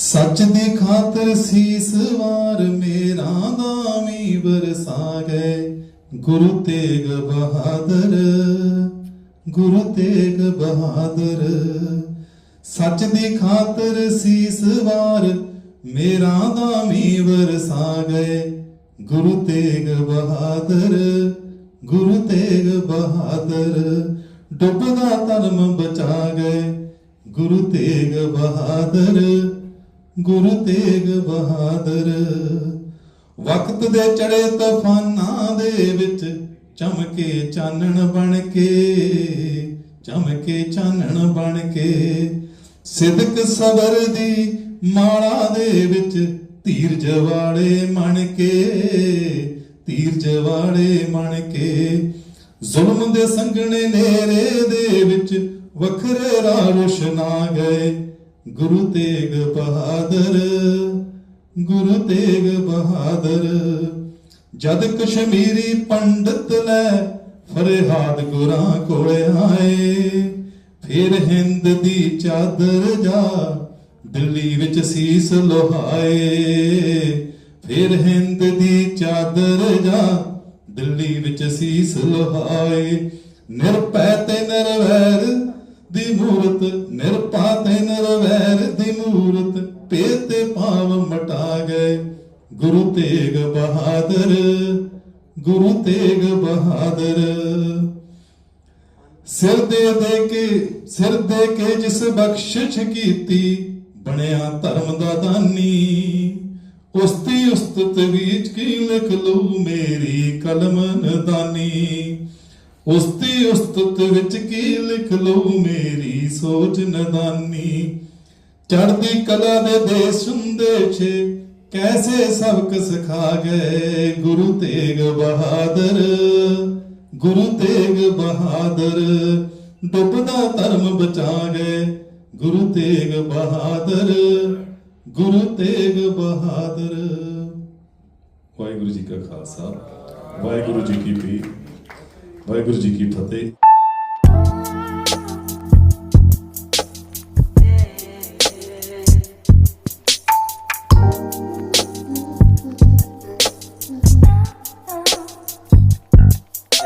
ਸੱਚ ਦੀ ਖਾਤਰ ਸੀਸ ਵਾਰ ਮੇਰਾ ਦਾਮੀ ਬਰਸਾ ਗਏ ਗੁਰੂ ਤੇਗ ਬਹਾਦਰ, ਗੁਰੂ ਤੇਗ ਬਹਾਦਰ। ਸੱਚ ਦੀ ਖਾਤਰ ਸੀਸ ਵਾਰ ਮੇਰਾ ਦਾਮੀ ਵਰਸਾ ਗਏ ਗੁਰੂ ਤੇਗ ਬਹਾਦਰ, ਗੁਰੂ ਤੇਗ ਬਹਾਦਰ। ਡੁੱਬਦਾ ਧਰਮ ਬਚਾ ਗਏ ਗੁਰੂ ਤੇਗ ਬਹਾਦਰ। ਗੁਰੂ ਤੇਗ ਬਹਾਦਰ। ਵਕਤ ਦੇ ਚੜੇ ਤੂਫਾਨਾਂ ਦੇ ਵਿੱਚ ਚਮਕੇ ਚਾਨਣ ਬਣ ਕੇ ਚਮਕੇ ਚਾਨਣ ਬਣ ਕੇ ਸਿਦਕ ਸਬਰ ਦੀ ਮਾਲਾ ਦੇ ਵਿੱਚ ਧੀਰ ਜਵਾੜੇ ਮਣ ਕੇ ਧੀਰ ਜਵਾੜੇ ਮਣ ਕੇ ਜ਼ੁਲਮ ਦੇ ਸੰਗਣੇ ਨੇਰੇ ਦੇ ਵਿੱਚ ਵੱਖਰੇ ਰਾਹ ਰੋਸ਼ਨਾ ਗਏ। ਗੁਰੂ ਤੇਗ ਬਹਾਦਰ, ਗੁਰੂ ਤੇਗ ਬਹਾਦਰ। ਜਦ ਕਸ਼ਮੀਰੀ ਪੰਡਤ ਲੈ ਫਰਿਆਦ ਗੁਰਾਂ ਕੋਲ ਆਏ, ਫਿਰ ਹਿੰਦ ਦੀ ਚਾਦਰ ਜਾ ਦਿੱਲੀ ਵਿੱਚ ਸੀਸ ਲੋਹਾਏ। ਫਿਰ ਹਿੰਦ ਦੀ ਚਾਦਰ ਜਾ ਦਿੱਲੀ ਵਿੱਚ ਸੀਸ ਲੋਹਾਏ। ਨਿਰਪੈ ਤੇ ਨਿਰਵੈਰ ਦੀ ਮੂਰਤ ਨਿਰਪਾ ਤੇ ਨਿਰਵੈਰ ਦੀ ਮੂਰਤ ਪੇ ਤੇ ਮਟਾ ਗਏ ਗੁਰੂ ਤੇਗ ਬਹਾਦਰ, ਗੁਰੂ ਤੇਗ ਬਹਾਦਰ। ਸਿਰ ਦੇ ਦੇ ਕੇ, ਸਿਰ ਦੇ ਕੇ ਜਿਸ ਬਖਸ਼ਿਸ਼ ਕੀਤੀ, ਬਣਿਆ ਧਰਮ ਦਾ ਦਾਨੀ। ਉਸਤੀ ਉਸਤਤ ਵਿੱਚ ਕੀ ਲਿਖ ਲਊ ਮੇਰੀ ਕਲਮ ਨਦਾਨੀ। ਉਸਤੀ ਉਸਤਤ ਵਿੱਚ ਕੀ ਲਿਖ ਲਊ ਮੇਰੀ ਸੋਚ ਨਦਾਨੀ? ਚੜਦੀ ਕਲਾ ਦੇ ਦੇਸ਼ ਹੁੰਦੇ ਛੇ, ਕੈਸੇ ਸਬਕ ਸਿਖਾ ਗਏ ਗੁਰੂ ਤੇਗ ਬਹਾਦਰ? ਗੁਰੂ ਤੇਗ ਬਹਾਦਰ, ਡੁੱਬਦਾ ਧਰਮ ਬਚਾ ਗਏ ਗੁਰੂ ਤੇਗ ਬਹਾਦਰ, ਗੁਰੂ ਤੇਗ ਬਹਾਦਰ। ਵਾਹਿਗੁਰੂ ਜੀ ਕਾ ਖਾਲਸਾ, ਵਾਹਿਗੁਰੂ ਜੀ ਕੀ ਫਤਿਹ। ਵਾਹਿਗੁਰੂ ਜੀ ਕੀ ਫਤਿਹ।